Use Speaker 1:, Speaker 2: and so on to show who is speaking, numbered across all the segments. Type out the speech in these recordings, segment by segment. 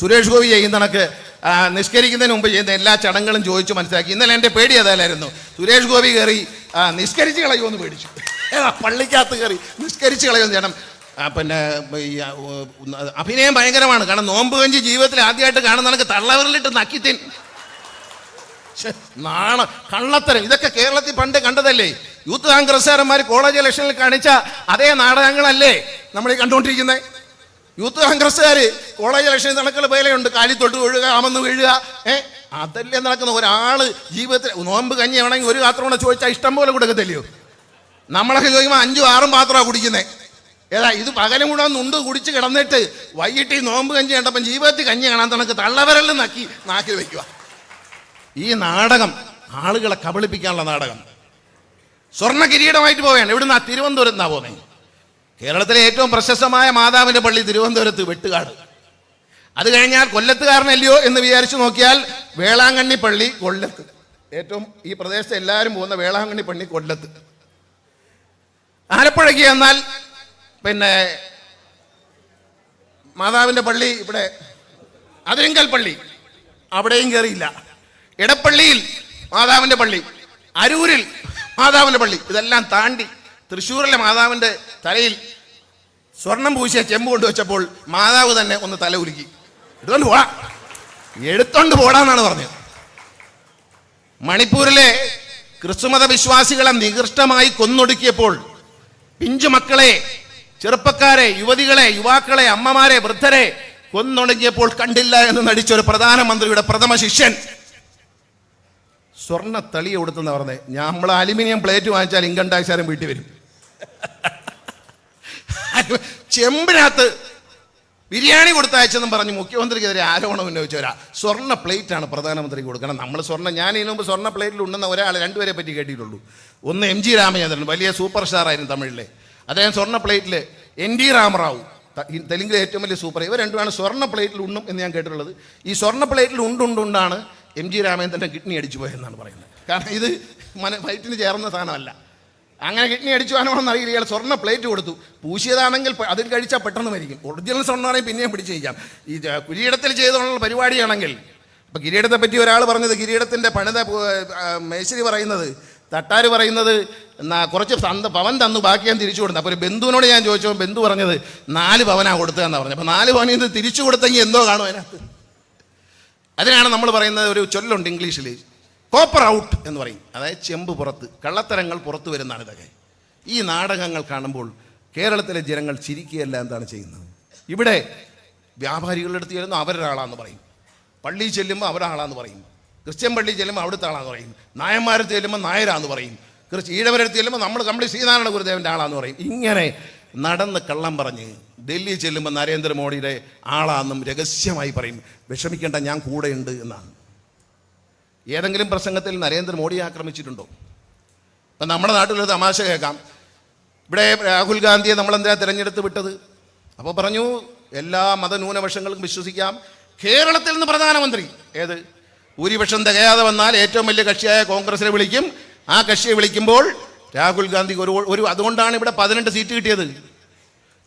Speaker 1: സുരേഷ് ഗോപി ചെയ്യുന്ന കണക്ക് നിഷ്കരിക്കുന്നതിന് മുമ്പ് ചെയ്യുന്ന എല്ലാ ചടങ്ങുകളും ചോദിച്ചു മനസ്സിലാക്കി. ഇന്നലെ എന്റെ പേടി അതല്ലായിരുന്നു. സുരേഷ് ഗോപി കയറി നിഷ്കരിച്ച് കളയുമെന്ന് പേടിച്ചു. പള്ളിക്കകത്ത് കയറി നിഷ്കരിച്ച് കളയുമെന്ന് ചേട്ടൻ പിന്നെ അഭിനയം ഭയങ്കരമാണ്. കാരണം നോമ്പ് കഞ്ചി ജീവിതത്തിൽ ആദ്യമായിട്ട് കാണുന്ന കണക്ക് തള്ളവരിലിട്ട് നക്കിത്തിൻ. നാണ കള്ളത്തരം. ഇതൊക്കെ കേരളത്തിൽ പണ്ട് കണ്ടതല്ലേ? യൂത്ത് കോൺഗ്രസ്സുകാരന്മാർ കോളേജ് ഇലക്ഷനിൽ കാണിച്ച അതേ നാടകങ്ങളല്ലേ നമ്മൾ ഈ കണ്ടുകൊണ്ടിരിക്കുന്നത് യൂത്ത് കോൺഗ്രസ്സുകാർ കോളേജ് ഇലക്ഷൻ നടക്കുന്ന വേലയുണ്ട്. കാലി തൊട്ട് വീഴുക ആമെന്ന് വീഴുക. ഏ? അതല്ലേ നടക്കുന്ന ഒരാൾ ജീവിതത്തിൽ നോമ്പ് കഞ്ഞി വേണമെങ്കിൽ ഒരു പാത്രം കൂടെ ചോദിച്ചാൽ ഇഷ്ടം പോലെ കൊടുക്കത്തില്ലയോ? നമ്മളൊക്കെ ചോദിക്കുമ്പോൾ അഞ്ചും ആറും പാത്രമാണ് കുടിക്കുന്നത് ഏതാ ഇത് പകലും കൂടെ ഒന്ന് ഉണ്ട് കുടിച്ച് കിടന്നിട്ട് വൈകിട്ട് ഈ നോമ്പ് കഞ്ഞി കണ്ടപ്പം ജീവിതത്തിൽ കഞ്ഞി കാണാൻ തണക്ക് തള്ളവരല്ല നക്കി നാക്കിൽ വയ്ക്കുക ഈ നാടകം ആളുകളെ കബളിപ്പിക്കാനുള്ള നാടകം. സ്വർണ കിരീടമായിട്ട് പോവുകയാണ് ഇവിടുന്ന് ആ തിരുവനന്തപുരത്ത് നിന്നാ പോകുന്നത് കേരളത്തിലെ ഏറ്റവും പ്രശസ്തമായ മാതാവിന്റെ പള്ളി തിരുവനന്തപുരത്ത് വെട്ടുകാട്. അത് കഴിഞ്ഞാൽ കൊല്ലത്തുകാരനല്ലയോ എന്ന് വിചാരിച്ചു നോക്കിയാൽ വേളാങ്കണ്ണി പള്ളി കൊല്ലത്ത്. ഏറ്റവും ഈ പ്രദേശത്ത് എല്ലാവരും പോകുന്ന വേളാങ്കണ്ണി പള്ളി കൊല്ലത്ത്. ആലപ്പുഴയ്ക്ക് എന്നാൽ പിന്നെ മാതാവിന്റെ പള്ളി ഇവിടെ അതിരിങ്കൽ പള്ളി. അവിടെയും കയറിയില്ല ഇടപ്പള്ളിയിൽ മാതാവിന്റെ പള്ളി. അരൂരിൽ മാതാവിന്റെ പള്ളി. ഇതെല്ലാം താണ്ടി തൃശ്ശൂരിലെ മാതാവിന്റെ തലയിൽ സ്വർണം പൂശിയ ചെമ്പ് കൊണ്ടുവച്ചപ്പോൾ മാതാവ് തന്നെ ഒന്ന് തല ഉരുക്കി എടുത്തോണ്ട് പോടാ. എടുത്തോണ്ട് പോടാന്നാണ് പറഞ്ഞത്. മണിപ്പൂരിലെ ക്രിസ്തുമത വിശ്വാസികളെ നികൃഷ്ടമായി കൊന്നൊടുക്കിയപ്പോൾ പിഞ്ചു മക്കളെ ചെറുപ്പക്കാരെ യുവതികളെ യുവാക്കളെ അമ്മമാരെ വൃദ്ധരെ കൊന്നൊടുങ്ങിയപ്പോൾ കണ്ടില്ല എന്ന് നടിച്ച ഒരു പ്രധാനമന്ത്രിയുടെ പ്രഥമ ശിഷ്യൻ. സ്വർണ തളി കൊടുത്തെന്ന് പറഞ്ഞത് നമ്മൾ അലുമിനിയം പ്ലേറ്റ് വാങ്ങിച്ചാൽ ഇൻകം ടാക്സ് ആരും വീട്ടിൽ വരും. ചെമ്പിനകത്ത് ബിരിയാണി കൊടുത്തയച്ചെന്നും പറഞ്ഞ് മുഖ്യമന്ത്രിക്കെതിരെ ആരോപണം ഉന്നയിച്ചവരാ സ്വർണ പ്ലേറ്റ് ആണ് പ്രധാനമന്ത്രി കൊടുക്കണം. നമ്മൾ സ്വർണ ഞാൻ ഇതിനു മുമ്പ് സ്വർണ പ്ലേറ്റിൽ ഉണ്ടെന്ന ഒരാൾ രണ്ടുപേരെ പറ്റി കേട്ടിട്ടുള്ളൂ. ഒന്ന് എം ജി രാമചന്ദ്രൻ വലിയ സൂപ്പർ സ്റ്റാർ ആയിരുന്നു തമിഴിലെ. അദ്ദേഹം സ്വർണ പ്ലേറ്റിൽ എൻ ഡി രാമറാവു തെലുങ്കിലെ ഏറ്റവും വലിയ സൂപ്പർ ഇവർ രണ്ടുമാണ് സ്വർണ പ്ലേറ്റിൽ ഉണ്ണും എന്ന് ഞാൻ കേട്ടിട്ടുള്ളത്. ഈ സ്വർണ പ്ലേറ്റിൽ ഉണ്ടുണ്ടുണ്ടാണ് എം ജി രാമചന്ദ്രന്റെ കിഡ്നി അടിച്ചു പോയെന്നാണ് പറയുന്നത്. കാരണം ഇത് മന വയറ്റിന് ചേർന്ന സാധനമല്ല. അങ്ങനെ കിഡ്നി അടിച്ചു പോകാനോണെന്ന് അറിയില്ല. ഇയാൾ സ്വർണ പ്ലേറ്റ് കൊടുത്തു. പൂശിയതാണെങ്കിൽ അതിൽ കഴിച്ചാൽ പെട്ടെന്ന് മരിക്കും. ഒറിജിനൽ സ്വർണമാണെങ്കിൽ പിന്നെയും പിടിച്ച് കഴിക്കാം ഈ കിരീടത്തിൽ ചെയ്തുള്ള പരിപാടിയാണെങ്കിൽ അപ്പം കിരീടത്തെ പറ്റി ഒരാൾ പറഞ്ഞത് കിരീടത്തിന്റെ പണിത മേശരി പറയുന്നത് തട്ടാര് പറയുന്നത് കുറച്ച് തന്ന് പവൻ തന്നു ബാക്കി ഞാൻ തിരിച്ചു കൊടുത്തു. അപ്പോൾ ഒരു ബന്ധുവിനോട് ഞാൻ ചോദിച്ചപ്പോൾ ബന്ധു പറഞ്ഞത് നാല് പവനാ കൊടുത്തതെന്നാണ് പറഞ്ഞത് അപ്പോൾ നാല് പവനിൽ നിന്ന് തിരിച്ചു കൊടുത്തെങ്കിൽ എന്തോ കാണും അതിനകത്ത്. അതിനാണ് നമ്മൾ പറയുന്നത് ഒരു ചൊല്ലുണ്ട് ഇംഗ്ലീഷിൽ കോപ്പർ ഔട്ട് എന്ന് പറയും. അതായത് ചെമ്പ് പുറത്ത് കള്ളത്തരങ്ങൾ പുറത്തു വരുന്നതാണ് ഇതൊക്കെ. ഈ നാടകങ്ങൾ കാണുമ്പോൾ കേരളത്തിലെ ജനങ്ങൾ ചിരിക്കുകയല്ല എന്താണ് ചെയ്യുന്നത്? ഇവിടെ വ്യാപാരികളുടെ അടുത്ത് ചെല്ലുന്നു അവരൊരാളാന്ന് പറയും. പള്ളിയിൽ ചെല്ലുമ്പോൾ അവരാളാന്ന് പറയും. ക്രിസ്ത്യൻ പള്ളിയിൽ ചെല്ലുമ്പോൾ അവിടുത്തെ ആളാന്ന് പറയും. നായന്മാരെ ചെല്ലുമ്പോൾ നായരാന്ന് പറയും. ക്രിസ്ത്യ ഈഴവരടുത്ത് ചെല്ലുമ്പോൾ നമ്മൾ കമ്പിളി ശ്രീനാരായണ ഗുരുദേവന്റെ ആളാന്ന് പറയും. ഇങ്ങനെ നടന്ന് കള്ളം പറഞ്ഞ് ഡൽഹി ചെല്ലുമ്പോൾ നരേന്ദ്രമോദിയുടെ ആളാന്നും രഹസ്യമായി പറയും. വിഷമിക്കേണ്ട ഞാൻ കൂടെയുണ്ട് എന്നാണ്. ഏതെങ്കിലും പ്രസംഗത്തിൽ നരേന്ദ്രമോദിയെ ആക്രമിച്ചിട്ടുണ്ടോ? ഇപ്പം നമ്മുടെ നാട്ടിലൊരു തമാശ കേൾക്കാം. ഇവിടെ രാഹുൽ ഗാന്ധിയെ നമ്മൾ എന്തിനാ തിരഞ്ഞെടുത്ത് വിട്ടത്? അപ്പോൾ പറഞ്ഞു എല്ലാ മതന്യൂനപക്ഷങ്ങൾക്കും വിശ്വസിക്കാം. കേരളത്തിൽ നിന്ന് പ്രധാനമന്ത്രി. ഏത്? ഭൂരിപക്ഷം തികയാതെ വന്നാൽ ഏറ്റവും വലിയ കക്ഷിയായ കോൺഗ്രസിനെ വിളിക്കും. ആ കക്ഷിയെ വിളിക്കുമ്പോൾ രാഹുൽ ഗാന്ധി ഒരു ഒരു അതുകൊണ്ടാണ് ഇവിടെ പതിനെട്ട് സീറ്റ് കിട്ടിയത്.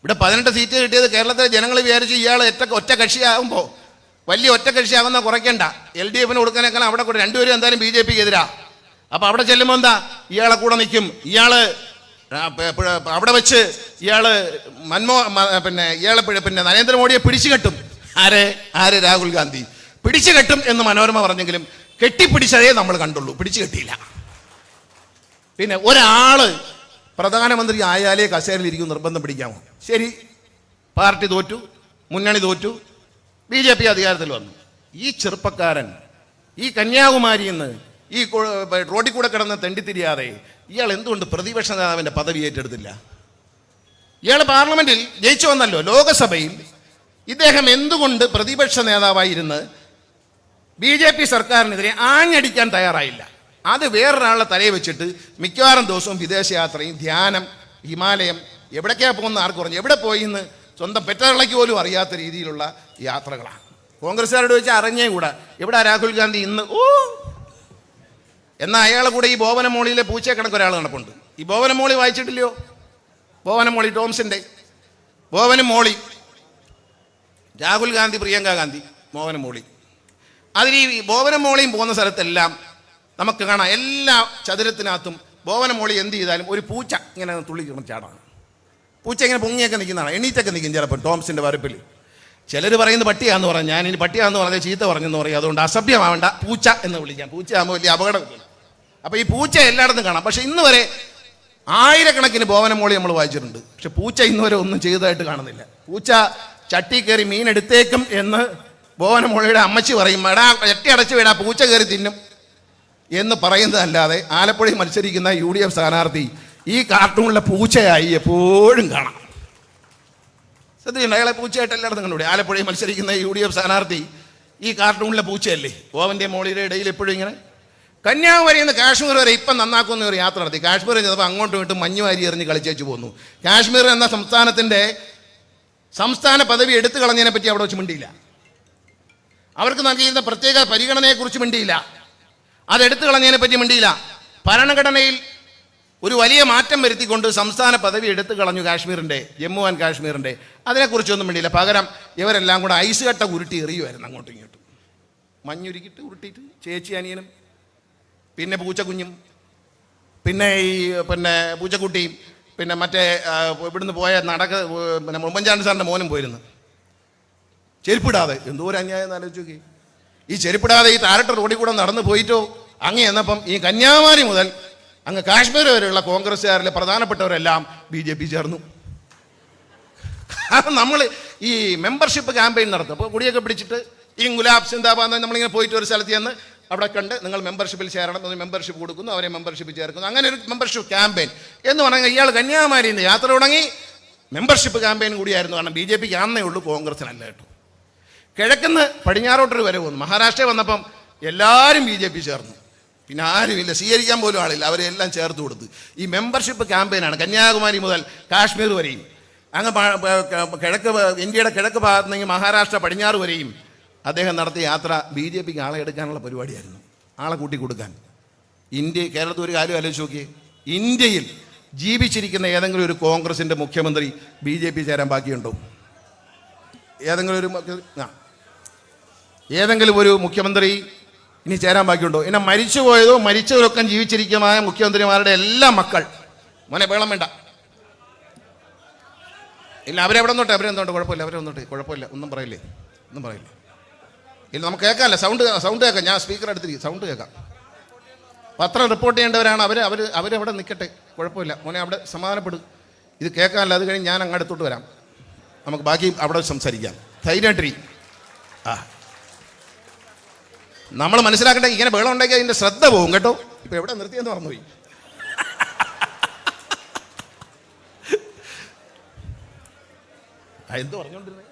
Speaker 1: ഇവിടെ പതിനെട്ട് സീറ്റ് കിട്ടിയത് കേരളത്തിലെ ജനങ്ങൾ വിചാരിച്ച് ഇയാൾ ഒറ്റ ഒറ്റ കക്ഷിയാകുമ്പോൾ വലിയ ഒറ്റ കക്ഷിയാകുന്ന കുറയ്ക്കണ്ട. എൽ ഡി എഫിന് കൊടുക്കാനേക്കാൾ അവിടെ കൂടെ രണ്ടുപേരും എന്തായാലും ബി ജെ പിക്ക് എതിരാ അപ്പൊ അവിടെ ചെല്ലുമ്പോൾ എന്താ? ഇയാളെ കൂടെ നിൽക്കും ഇയാൾ അവിടെ വെച്ച് ഇയാൾ മൻമോ പിന്നെ ഇയാളെ പിന്നെ നരേന്ദ്രമോദിയെ പിടിച്ചു കെട്ടും. ആരെ? ആരെ? രാഹുൽ ഗാന്ധി. പിടിച്ചു കെട്ടും എന്ന് മനോരമ പറഞ്ഞെങ്കിലും കെട്ടിപ്പിടിച്ചതേ നമ്മൾ കണ്ടുള്ളൂ. പിടിച്ചു കെട്ടിയില്ല. പിന്നെ ഒരാൾ പ്രധാനമന്ത്രി ആയാലേ കസേരയിൽ ഇരിക്കും നിർബന്ധം പിടിക്കാമോ ശരി. പാർട്ടി തോറ്റു മുന്നണി തോറ്റു ബി ജെ പി അധികാരത്തിൽ വന്നു. ഈ ചെറുപ്പക്കാരൻ ഈ കന്യാകുമാരി നിന്ന് ഈ റോഡിൽ കൂടെ കിടന്ന് തെണ്ടിത്തിരിയാതെ ഇയാൾ എന്തുകൊണ്ട് പ്രതിപക്ഷ നേതാവിന്റെ പദവി ഏറ്റെടുത്തില്ല? ഇയാൾ പാർലമെന്റിൽ ജയിച്ചു വന്നല്ലോ ലോകസഭയിൽ. ഇദ്ദേഹം എന്തുകൊണ്ട് പ്രതിപക്ഷ നേതാവായിരുന്ന് ബി ജെ പി സർക്കാരിനെതിരെ ആഞ്ഞടിക്കാൻ തയ്യാറായില്ല? അത് വേറൊരാളുടെ തലയിൽ വെച്ചിട്ട് മിക്കവാറും ദിവസവും വിദേശയാത്രയും ധ്യാനം ഹിമാലയം എവിടേക്കാണ് പോകുന്ന ആർക്ക് പറഞ്ഞു എവിടെ പോയി എന്ന് സ്വന്തം പെറ്റതള്ളയ്ക്ക് പോലും അറിയാത്ത രീതിയിലുള്ള യാത്രകളാണ്. കോൺഗ്രസ്സുകാരോട് ചോദിച്ചാൽ അറിഞ്ഞേ കൂടാ. ഇവിടെ രാഹുൽ ഗാന്ധി ഇന്ന്? ഓ എന്നാൽ അയാളെ കൂടെ ഈ ബോവനമോളിയിലെ പൂച്ചയെ കണക്ക് ഒരാൾ നടപ്പുണ്ട്. ഈ ബോവനമോളി വായിച്ചിട്ടില്ലയോ? ബോവനമോളി ടോംസിന്റെ ബോവനും മോളി രാഹുൽ ഗാന്ധി പ്രിയങ്ക ഗാന്ധി ബോവനമോളി അതിൽ ഈ ബോവനമോളിയും പോകുന്ന സ്ഥലത്തെല്ലാം നമുക്ക് കാണാം. എല്ലാ ചതുരത്തിനകത്തും ബോവനമോളി എന്ത് ചെയ്താലും ഒരു പൂച്ച ഇങ്ങനെ തുള്ളി ചാടാണ് പൂച്ച ഇങ്ങനെ പൊങ്ങിയൊക്കെ നിൽക്കുന്നതാണ്. എണീറ്റൊക്കെ നിൽക്കും ചിലപ്പോൾ ടോംസിന്റെ വരപ്പിൽ. ചിലർ പറയുന്നത് പട്ടിയാന്ന് പറഞ്ഞു. ഞാൻ ഇനി പട്ടിയാന്ന് പറഞ്ഞാൽ ചീത്ത പറഞ്ഞെന്ന് പറയും. അതുകൊണ്ട് അസഭ്യമാവേണ്ട. പൂച്ച എന്ന് വിളിക്കാം. പൂച്ചയാകുമ്പോൾ വലിയ അപകടമില്ല അപ്പോൾ ഈ പൂച്ച എല്ലായിടത്തും കാണാം. പക്ഷേ ഇന്ന് വരെ ആയിരക്കണക്കിന് ബോവനമോളി നമ്മൾ വായിച്ചിട്ടുണ്ട്. പക്ഷെ പൂച്ച ഇന്ന് വരെ ഒന്നും ചെയ്തതായിട്ട് കാണുന്നില്ല. പൂച്ച ചട്ടി കയറി മീൻ എടുത്തേക്കും എന്ന് ബോവനമോളിയുടെ അമ്മച്ചി പറയും. എടാ ചട്ടി അടച്ചു വീടാ പൂച്ച കയറി തിന്നും. എന്ന് പറയുന്നതല്ലാതെ ആലപ്പുഴയിൽ മത്സരിക്കുന്ന യു ഡി എഫ് സ്ഥാനാർത്ഥി ഈ കാർട്ടൂണിലെ പൂച്ചയായി എപ്പോഴും കാണാം. ശ്രദ്ധിച്ചിട്ടുണ്ട് അയാളെ പൂച്ചയായിട്ട് എല്ലായിടത്തും കണ്ടുപിടി. ആലപ്പുഴയിൽ മത്സരിക്കുന്ന യു ഡി എഫ് സ്ഥാനാർത്ഥി ഈ കാർട്ടൂണിലെ പൂച്ചയല്ലേ? ഓവന്റെ മോളിയുടെ ഇടയിൽ എപ്പോഴും ഇങ്ങനെ. കന്യാകുമാരിയിൽ നിന്ന് കാശ്മീർ വരെ ഇപ്പം നന്നാക്കുന്ന ഒരു യാത്ര നടത്തി. കാശ്മീരിൽ ചെന്നപ്പോൾ അങ്ങോട്ടും ഇങ്ങോട്ടും മഞ്ഞുവാരി എറിഞ്ഞ് കളിച്ചേച്ച് പോന്നു. കാശ്മീർ എന്ന സംസ്ഥാനത്തിന്റെ സംസ്ഥാന പദവി എടുത്തു കളഞ്ഞതിനെ പറ്റി അവിടെ വെച്ച് മിണ്ടിയില്ല. അവർക്ക് നൽകിയിരുന്ന പ്രത്യേക പരിഗണനയെക്കുറിച്ച് മിണ്ടിയില്ല. അതെടുത്തു കളഞ്ഞതിനെ പറ്റി മിണ്ടിയില്ല. ഭരണഘടനയിൽ ഒരു വലിയ മാറ്റം വരുത്തിക്കൊണ്ട് സംസ്ഥാന പദവി എടുത്തു കളഞ്ഞു കാശ്മീരിന്റെ ജമ്മു ആൻഡ് കാശ്മീരിന്റെ അതിനെക്കുറിച്ചൊന്നും വേണ്ടിയില്ല പകരം ഇവരെല്ലാം കൂടെ ഐസ് കട്ട ഉരുട്ടി എറിയുമായിരുന്നു അങ്ങോട്ടും ഇങ്ങോട്ടും. മഞ്ഞുരുക്കിയിട്ട് ഉരുട്ടിയിട്ട് ചേച്ചി അനിയനും പിന്നെ പൂച്ചക്കുഞ്ഞും പിന്നെ ഈ പിന്നെ പൂച്ചക്കുട്ടിയും പിന്നെ മറ്റേ ഇവിടുന്ന് പോയ നടക്ക പിന്നെ ഉമ്മൻചാണ്ടി സാറിന്റെ മോനും പോയിരുന്നു. ചെരുപ്പിടാതെ. എന്തോ ഒരു അന്യായം എന്ന് ആലോചിച്ചു ഈ ചെരുപ്പിടാതെ ഈ താരട്ട് റോഡിൽ കൂടെ നടന്നു പോയിട്ടോ? അങ്ങ് എന്നപ്പം ഈ കന്യാകുമാരി മുതൽ അങ്ങ് കാശ്മീർ വരെയുള്ള കോൺഗ്രസ്സുകാരിലെ പ്രധാനപ്പെട്ടവരെല്ലാം ബി ജെ പി ചേർന്നു. കാരണം നമ്മൾ ഈ മെമ്പർഷിപ്പ് ക്യാമ്പയിൻ നടത്തും. അപ്പോൾ കുടിയൊക്കെ പിടിച്ചിട്ട് ഈ ഗുലാബ് സിന്ദാബാദ് നമ്മളിങ്ങനെ പോയിട്ട് ഒരു സ്ഥലത്ത് ചെന്ന് അവിടെ കണ്ട് നിങ്ങൾ മെമ്പർഷിപ്പിൽ ചേരണം എന്ന് മെമ്പർഷിപ്പ് കൊടുക്കുന്നു അവരെ മെമ്പർഷിപ്പ് ചേർക്കുന്നു. അങ്ങനെ ഒരു മെമ്പർഷിപ്പ് ക്യാമ്പയിൻ എന്ന് പറഞ്ഞാൽ ഇയാൾ കന്യാകുമാരിയിൽ നിന്ന് യാത്ര തുടങ്ങി. മെമ്പർഷിപ്പ് ക്യാമ്പയിൻ കൂടിയായിരുന്നു കാരണം ബി ജെ പിക്ക് ആന്നേ ഉള്ളൂ കോൺഗ്രസിനല്ല കേട്ടോ. കിഴക്കുന്ന് പടിഞ്ഞാറോട്ടൊരു വരെ പോകുന്നു മഹാരാഷ്ട്രയിൽ വന്നപ്പം എല്ലാവരും ബി ജെ പി ചേർന്നു. പിന്നെ ആരുമില്ല സ്വീകരിക്കാൻ പോലും ആളില്ല. അവരെ എല്ലാം ചേർത്ത് കൊടുത്ത്. ഈ മെമ്പർഷിപ്പ് ക്യാമ്പയിനാണ് കന്യാകുമാരി മുതൽ കാശ്മീർ വരെയും അങ്ങ് കിഴക്ക് ഇന്ത്യയുടെ കിഴക്ക് ഭാഗത്ത് നിന്ന് മഹാരാഷ്ട്ര പടിഞ്ഞാറ് വരെയും അദ്ദേഹം നടത്തിയ യാത്ര ബി ജെ പിക്ക് ആളെ എടുക്കാനുള്ള പരിപാടിയായിരുന്നു. ആളെ കൂട്ടി കൊടുക്കാൻ. ഇന്ത്യ കേരളത്തിൽ ഒരു കാര്യം ആലോചിച്ച് നോക്കിയേ. ഇന്ത്യയിൽ ജീവിച്ചിരിക്കുന്ന ഏതെങ്കിലും ഒരു കോൺഗ്രസിന്റെ മുഖ്യമന്ത്രി ബി ജെ പി ചേരാൻ ബാക്കിയുണ്ടോ? ഏതെങ്കിലും ഒരു ഏതെങ്കിലും ഒരു മുഖ്യമന്ത്രി ഇനി ചേരാൻ ബാക്കിയുണ്ടോ? ഇനി മരിച്ചുപോയതോ മരിച്ചവരൊക്കെ ജീവിച്ചിരിക്കുന്നതായ മുഖ്യമന്ത്രിമാരുടെ എല്ലാ മക്കൾ. മോനെ വേളം വേണ്ട. ഇല്ല അവരെവിടെ നോട്ടെ അവരെ നോട്ടെ കുഴപ്പമില്ല അവരെ വന്നോട്ടെ കുഴപ്പമില്ല. ഒന്നും പറയില്ലേ ഒന്നും പറയില്ല. ഇല്ല നമുക്ക് കേൾക്കാമല്ല സൗണ്ട് സൗണ്ട് കേൾക്കാം. ഞാൻ സ്പീക്കർ എടുത്തിരിക്കും സൗണ്ട് കേൾക്കാം. പത്രം റിപ്പോർട്ട് ചെയ്യേണ്ടവരാണ്. അവർ അവർ അവരവിടെ നിൽക്കട്ടെ കുഴപ്പമില്ല. മോനെ അവിടെ സമാധാനപ്പെടും. ഇത് കേൾക്കാമല്ല അത് കഴിഞ്ഞ് ഞാൻ അങ്ങടുത്തോട്ട് വരാം. നമുക്ക് ബാക്കി അവിടെ സംസാരിക്കാം. ട്രീ ആ. നമ്മൾ മനസ്സിലാക്കട്ടെ ഇങ്ങനെ ബഹളം ഉണ്ടെങ്കിൽ അതിന്റെ ശ്രദ്ധ പോകും കേട്ടോ. ഇപ്പം എവിടെ നിർത്തിയെന്ന് പറഞ്ഞുപോയി എന്ത് പറഞ്ഞോണ്ടിരുന്നേ?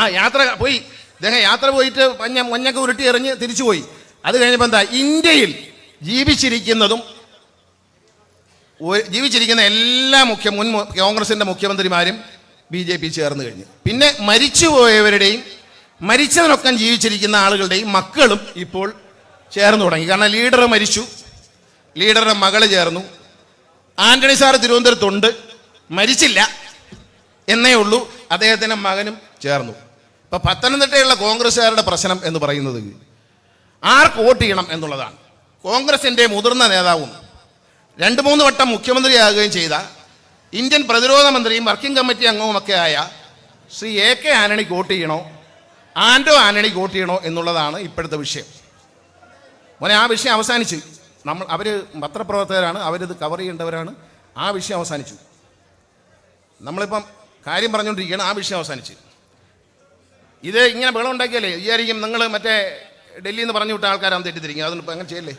Speaker 1: ആ യാത്ര പോയി. ഇദ്ദേഹം യാത്ര പോയിട്ട് മഞ്ഞ മഞ്ഞൊക്കെ ഉരുട്ടി എറിഞ്ഞ് തിരിച്ചു പോയി. അത് കഴിഞ്ഞപ്പോൾ എന്താ? ഇന്ത്യയിൽ ജീവിച്ചിരിക്കുന്നതും ജീവിച്ചിരിക്കുന്ന എല്ലാ മുഖ്യ മുൻ കോൺഗ്രസിന്റെ മുഖ്യമന്ത്രിമാരും ബി ജെ പി ചേർന്ന് കഴിഞ്ഞു. പിന്നെ മരിച്ചുപോയവരുടെയും മരിച്ചവനൊക്കെ ജീവിച്ചിരിക്കുന്ന ആളുകളുടെയും മക്കളും ഇപ്പോൾ ചേർന്ന് തുടങ്ങി. കാരണം ലീഡർ മരിച്ചു. ലീഡറുടെ മകൾ ചേർന്നു. ആന്റണി സാർ തിരുവനന്തപുരത്തുണ്ട്. മരിച്ചില്ല. എന്നേ ഉള്ളൂ. അദ്ദേഹത്തിന്റെ മകനും ചേർന്നു. ഇപ്പൊ പത്തനംതിട്ടയുള്ള കോൺഗ്രസ്സുകാരുടെ പ്രശ്നം എന്ന് പറയുന്നത് ആർക്ക് വോട്ട് ചെയ്യണം എന്നുള്ളതാണ്. കോൺഗ്രസിന്റെ മുതിർന്ന നേതാവും രണ്ട് മൂന്ന് വട്ടം മുഖ്യമന്ത്രിയാകുകയും ചെയ്ത ഇന്ത്യൻ പ്രതിരോധ മന്ത്രിയും വർക്കിംഗ് കമ്മിറ്റി അംഗവുമൊക്കെ ആയ ശ്രീ എ കെ ആന്റണിക്ക് വോട്ട് ചെയ്യണോ? ആൻഡോ ആന്റണിക്ക് വോട്ട് ചെയ്യണോ എന്നുള്ളതാണ് ഇപ്പോഴത്തെ വിഷയം. മോനെ ആ വിഷയം അവസാനിച്ചു. നമ്മൾ അവർ പത്രപ്രവർത്തകരാണ് അവരിത് കവർ ചെയ്യേണ്ടവരാണ്. ആ വിഷയം അവസാനിച്ചു. നമ്മളിപ്പം കാര്യം പറഞ്ഞുകൊണ്ടിരിക്കുകയാണ് ആ വിഷയം അവസാനിച്ചു. ഇത് ഇങ്ങനെ ബഹളം ഉണ്ടാക്കിയാലേ വിചാരിക്കും നിങ്ങൾ മറ്റേ ഡൽഹിയിൽ നിന്ന് പറഞ്ഞു വിട്ട ആൾക്കാരാണ് തെറ്റിദ്ധരിക്കും. അതൊന്നും ഇപ്പം അങ്ങനെ ചെയ്യല്ലേ?